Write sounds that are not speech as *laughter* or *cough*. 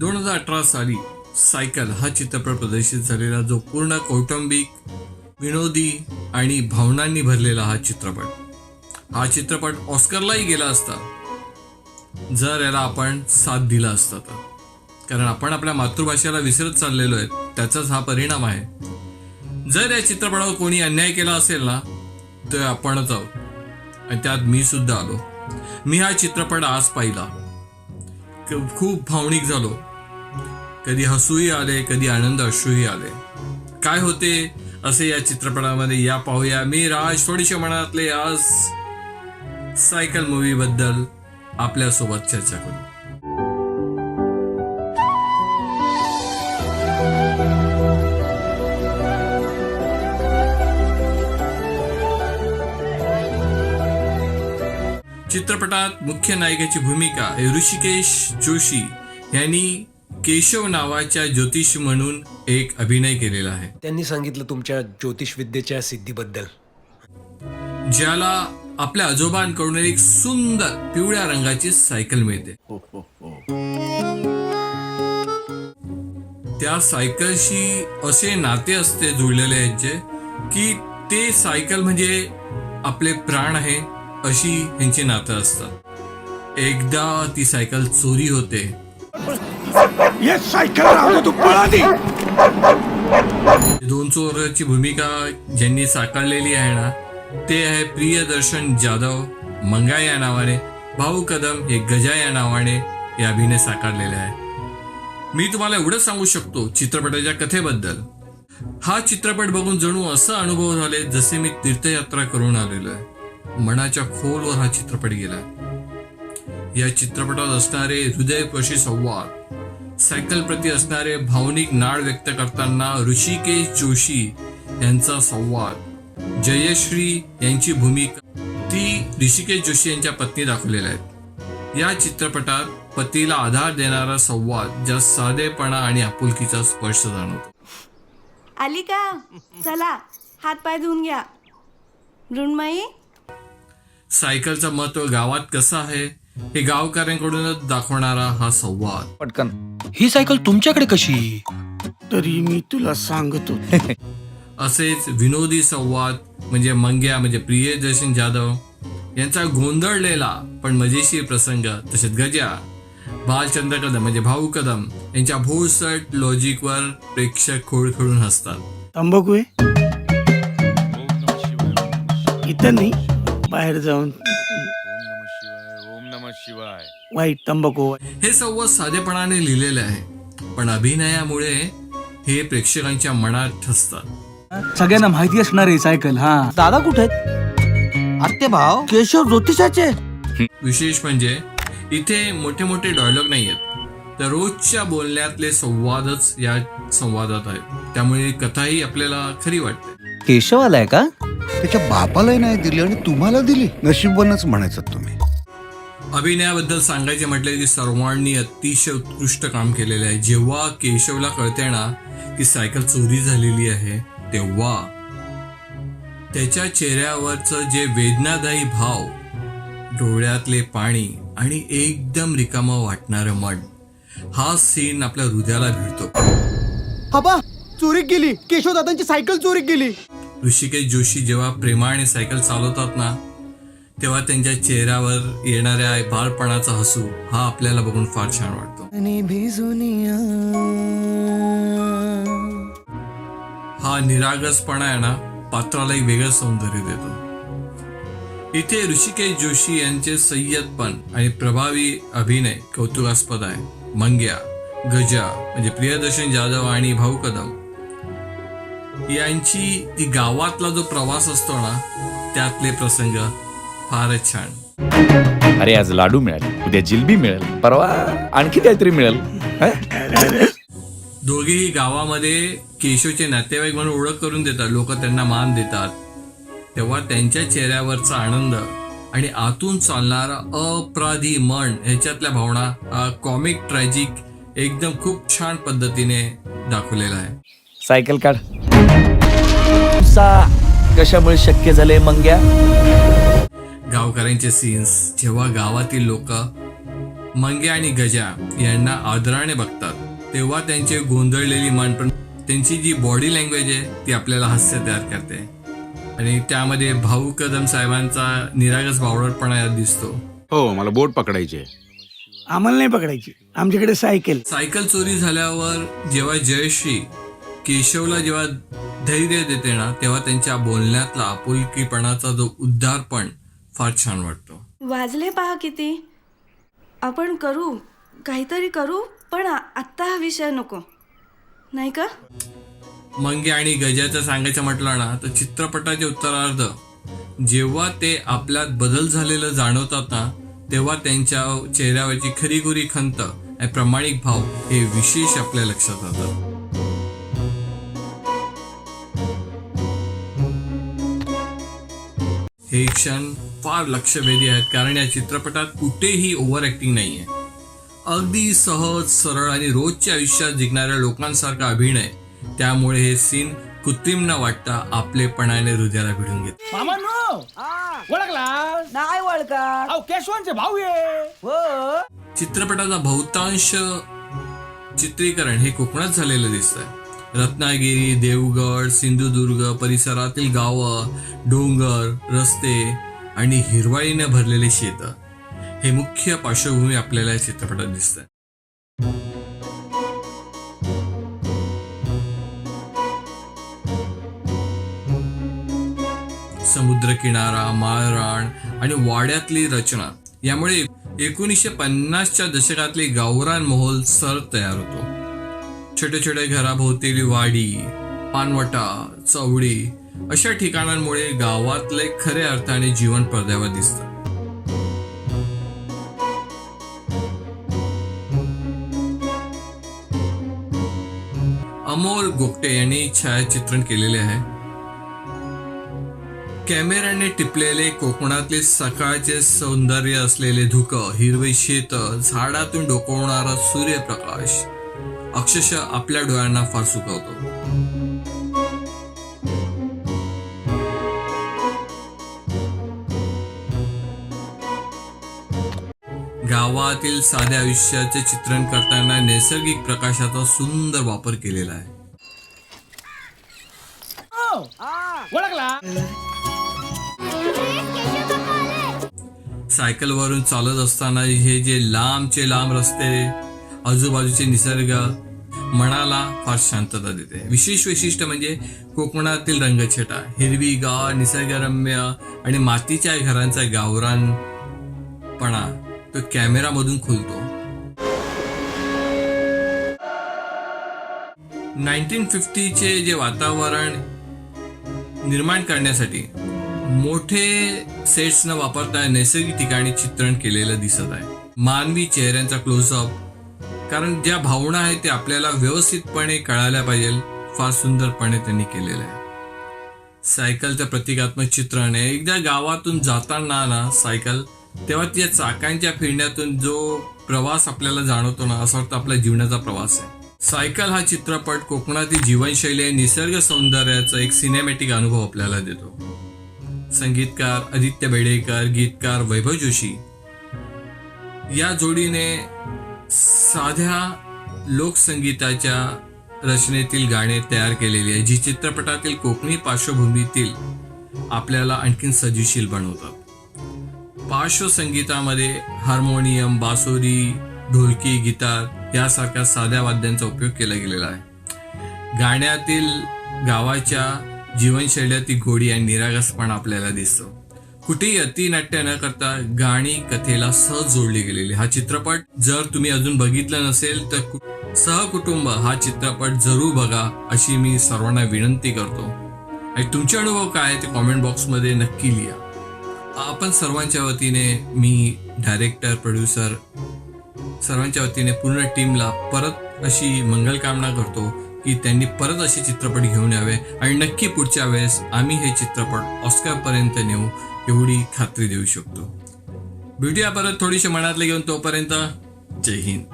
दोन हजार अठरा साली सायकल हा चित्रपट प्रदर्शित झालेला जो पूर्ण कौटुंबिक विनोदी आणि भावनांनी भरलेला हा चित्रपट. हा चित्रपट ऑस्करलाही गेला असता जर याला आपण साथ दिला असता तर. कारण आपण आपल्या मातृभाषेला विसरत चाललेलो आहे त्याचाच हा परिणाम आहे. जर या चित्रपटावर कोणी अन्याय केला असेल ना तर आपणच आहोत. आणि त्यात मी सुद्धा आलो. मी हा चित्रपट आज पाहिला. खूप भावनिक झालो. कधी हसूही आले कधी आनंद अश्रूही आले. काय होते? असे या चित्रपटामध्ये या पाहूया. मी राज थोडीशे मनातले आज सायकल मूवी बद्दल आपल्यासोबत चर्चा करू. चित्रपटात मुख्य नायकाची भूमिका ऋषिकेश जोशी यांनी केशव नावाच्या ज्योतिष म्हणून एक अभिनय केलेला आहे. त्यांनी सांगितलं तुमच्या ज्योतिष विद्येच्या सिद्धीबद्दल. ज्याला आपल्या आजोबांकडून एक सुंदर पिवळ्या रंगाची सायकल मिळते. त्या सायकलशी असे नाते असते जुळलेले ह्यांचे की ते सायकल म्हणजे आपले प्राण आहे अशी ह्यांची नातं असतात. एकदा ती सायकल चोरी होते येस सायकल राहतो तू पळा दोन चोरची भूमिका ज्यांनी साकारलेली आहे ना ते आहे प्रियदर्शन जाधव मंगा या नावाने भाऊ कदम हे गजा या नावाने हे अभिनय साकारलेले आहे. मी तुम्हाला एवढं सांगू शकतो चित्रपटाच्या कथेबद्दल. हा चित्रपट बघून जणू असं अनुभव झाले जसे मी तीर्थयात्रा करून आलेलो आहे. मनाच्या खोलवर हा चित्रपट गेला. या चित्रपटात असणारे हृदयपशी संवाद सायकल प्रती असणारे भावनिक नाळ व्यक्त करताना ऋषिकेश जोशी यांचा संवाद. जयश्री यांची भूमिका. ती ऋषिकेश जोशी यांच्या पत्नी दाखवलेल्या आहेत. या चित्रपटात पतीला आधार देणारा संवाद ज्या साधेपणा आणि आपुलकीचा स्पर्श जाणवतो. आली का चला हात पाय धुवून घ्या. मृण्मयी सायकलचं महत्त्व गावात कसं आहे हे गावकऱ्यांकडूनच दाखवणारा हा संवाद. पटकन. ही सायकल तुमच्याकडे कशी? तरी मी तुला सांगतो. *laughs* असेच विनोदी संवाद म्हणजे मंग्या म्हणजे प्रियदर्शन जाधव यांचा गोंधळलेला पण मजेशीर प्रसंग तसेच गजा बालचंद्र कदम म्हणजे भाऊ कदम यांच्या भोळसट लॉजिकवर प्रेक्षक खोळखळून हसतात. तंबाखू आहे इथं नाही बाहेर जाऊन. ओम नमः शिवाय. वाईट तंबाखू हे संवाद साधेपणाने लिहिलेले आहे पण अभिनयामुळे हे प्रेक्षकांच्या मनात ठसतात. सगळ्यांना माहिती असणार आहे सायकल हा. दादा कुठे आत्ते भाव केशव ज्योतिषाचे? विशेष म्हणजे इथे मोठे मोठे डायलॉग नाही आहेत. तर रोजच्या बोलण्यातले संवादच या संवादात आहेत. त्यामुळे कथाही आपल्याला खरी वाटते. केशव आलाय का? त्याच्या बापालाही नाही दिली आणि तुम्हाला दिली. नशीबवरच म्हणायचं तुम्ही. अभिनयाबद्दल सांगायचे म्हटले की सर्वांनी अतिशय उत्कृष्ट काम केलेले आहे. जेव्हा केशवला कळते ना की सायकल चोरी झालेली आहे तेव्हा त्याच्या चेहऱ्यावरचं जे वेदनादायी भाव डोळ्यातले पाणी आणि एकदम रिकामं वाटणारं मन हा सीन आपल्या हृदयाला भिडतो. हबा चोरी गेली. केशव दादांची सायकल चोरी गेली. ऋषिकेश जोशी जेव्हा प्रेमाने सायकल चालवतात ना तेव्हा त्यांच्या चेहऱ्यावर येणाऱ्या बालपणाचा हसू हा आपल्याला बघून फार छान वाटतो. हा निरागसपणा आहे ना पात्राला एक वेगळं सौंदर्य देतो. इथे ऋषिकेश जोशी यांचे संयतपण आणि प्रभावी अभिनय कौतुकास्पद आहे. मंग्या गजा म्हणजे प्रियदर्शन जाधव आणि भाऊ कदम. यांची ती गावातला जो प्रवास असतो ना त्यातले प्रसंग फारच छान. अरे आज लाडू मिळाले. उद्या जिलबी मिळेल. परवा आणखी काहीतरी मिळेल. हं? दोघेही गावामध्ये केशवचे नातेवाईक म्हणून ओळख करून देतात. लोक त्यांना मान देतात. तेव्हा त्यांच्या चेहऱ्यावरचा आनंद आणि आतून चालणारा अपराधी मन ह्याच्यातल्या भावना कॉमिक ट्रॅजिक एकदम खूप छान पद्धतीने दाखवलेला आहे. सायकल काढ. कशामुळे शक्य झाले मंग्या? गावकऱ्यांचे सीन्स जेव्हा गावातील लोक मंगे आणि गजा यांना आदराने बघतात तेव्हा त्यांचे गोंधळलेली मन पण त्यांची जी बॉडी लँग्वेज आहे ती आपल्याला हास्य तयार करते. आणि त्यामध्ये भाऊ कदम साहेबांचा निरागस बावळटपणा यात दिसतो. हो मला बोट पकडायची आम्हाला नाही पकडायची. आमच्याकडे सायकल. सायकल चोरी झाल्यावर जेव्हा जयश्री केशवला जेव्हा धैर्य देते ना तेव्हा त्यांच्या बोलण्यातला आपुलकीपणाचा जो उद्धार पण फार छान वाटतो. वाजले पहा किती. आपण करू काहीतरी करू पण आ- आत्ता हा विषय नको. नाही का? मंगे आणि गजाचं सांगायचं म्हटलं ना तर चित्रपटाचे उत्तरार्ध. जेव्हा ते आपल्यात बदल झालेलं जाणवतात ना तेव्हा त्यांच्या चेहऱ्यावरची खरीखुरी खंत आणि प्रामाणिक भाव हे विशेष आपल्या लक्षात राहतात. हे क्षण फार लक्षवेधी आहेत कारण या चित्रपटात कुठेही ओव्हर ऍक्टिंग नाहीये. अगदी सहज सरळ आणि रोजच्या आयुष्यात जिंकणाऱ्या लोकांसारखा अभिनय त्यामुळे हे सीन कृत्रिम न वाटता आपलेपणाने हृदयाला भिडून घेत. ओळखला? नाही ओळखा केशवांचे भाऊ आहे चित्रपटाचा बहुतांश चित्रीकरण हे कोकणात झालेलं दिसतंय. रत्नागिरी देवगड सिंधुदुर्ग परिसरातील गावं डोंगर रस्ते आणि हिरवाईने भरलेले शेत हे मुख्य पार्श्वभूमी आपल्याला या चित्रपटात दिसतंय. समुद्रकिनारा माळराण आणि वाड्यातली रचना यामुळे एकोणीसशे पन्नासच्या दशकातली गावरान मोहोल सर तयार होतो. छोट्या छोट्या घराभोवतीली वाडी पानवटा चवडी अशा ठिकाणांमुळे गावातले खरे अर्थाने जीवन पडद्यावर दिसतं. अमोल गोगटे यांनी छायाचित्रण केलेले आहे. कॅमेऱ्याने टिपलेले कोकणातले सकाळचे सौंदर्य असलेले धुक हिरवे शेत झाडातून डोकवणारा सूर्यप्रकाश अक्षरशः आपल्या डोळ्यांना फार सुकवतो गावातील साध्या आयुष्याचे चित्रण करताना नैसर्गिक प्रकाशाचा सुंदर वापर केलेला आहे. सायकलवरून चालत असताना हे जे लांबचे लांब रस्ते आजूबाजूचे निसर्ग मनाला फार शांतता देते. विशेष वैशिष्ट्य म्हणजे कोकणातील रंगछटा हिरवीगार निसर्गरम्य आणि मातीच्या घरांचा गावरानपणा. तो कॅमेरामधून खुलतो. नाईन्टीन फिफ्टीचे जे वातावरण निर्माण करण्यासाठी मोठे सेट्स न वापरता नैसर्गिक ठिकाणी चित्रण केलेलं दिसत आहे. मानवी चेहऱ्यांचा क्लोजअप कारण ज्या भावना आहेत ते आपल्याला व्यवस्थितपणे कळायला पाहिजे. फार सुंदरपणे त्यांनी केलेलं आहे. सायकलचं प्रतिकात्मक चित्रण आहे. एकदा गावातून जाताना ना सायकल तेव्हा त्या चाकांच्या फिरण्यातून जो प्रवास आपल्याला जाणवतो ना असं वाटतं आपल्या जीवनाचा प्रवास आहे. सायकल हा चित्रपट कोकणातील जीवनशैली आणि निसर्ग सौंदर्याचा एक सिनेमॅटिक अनुभव आपल्याला देतो. संगीतकार आदित्य बेडेकर गीतकार वैभव जोशी या जोडीने साध्या लोकसंगीताच्या रचनेतील गाणे तयार केलेली आहे जी चित्रपटातील कोकणी पार्श्वभूमीतील आपल्याला आणखीन सजीशील बनवतात. पार्श्वसंगीतामध्ये हार्मोनियम बासुरी ढोलकी गिटार यासारख्या साध्या वाद्यांचा उपयोग केला गेलेला आहे. गाण्यातील गावाच्या जीवनशैल्यातील गोडी आणि निरागसपणा आपल्याला दिसतो. कुठेही अतिनाट्य न करता गाणी कथेला सहज जोडली गेलेली. हा चित्रपट जर तुम्ही अजून बघितला नसेल तर सहकुटुंब हा चित्रपट जरूर बघा अशी मी सर्वांना विनंती करतो. आणि तुमचे अनुभव काय आहे ते कॉमेंट बॉक्समध्ये नक्की लिहा. आपण सर्वांच्या वतीने मी डायरेक्टर प्रोड्युसर सर्वांच्या वतीने पूर्ण टीमला परत अशी मंगलकामना करतो की त्यांनी परत असे चित्रपट घेऊन यावे. आणि नक्की पुढच्या वेळेस आम्ही हे चित्रपट ऑस्करपर्यंत नेऊ एवढी खात्री देऊ शकतो. भेटूया परत थोडीशी मनातले घेऊन तोपर्यंत. जय हिंद.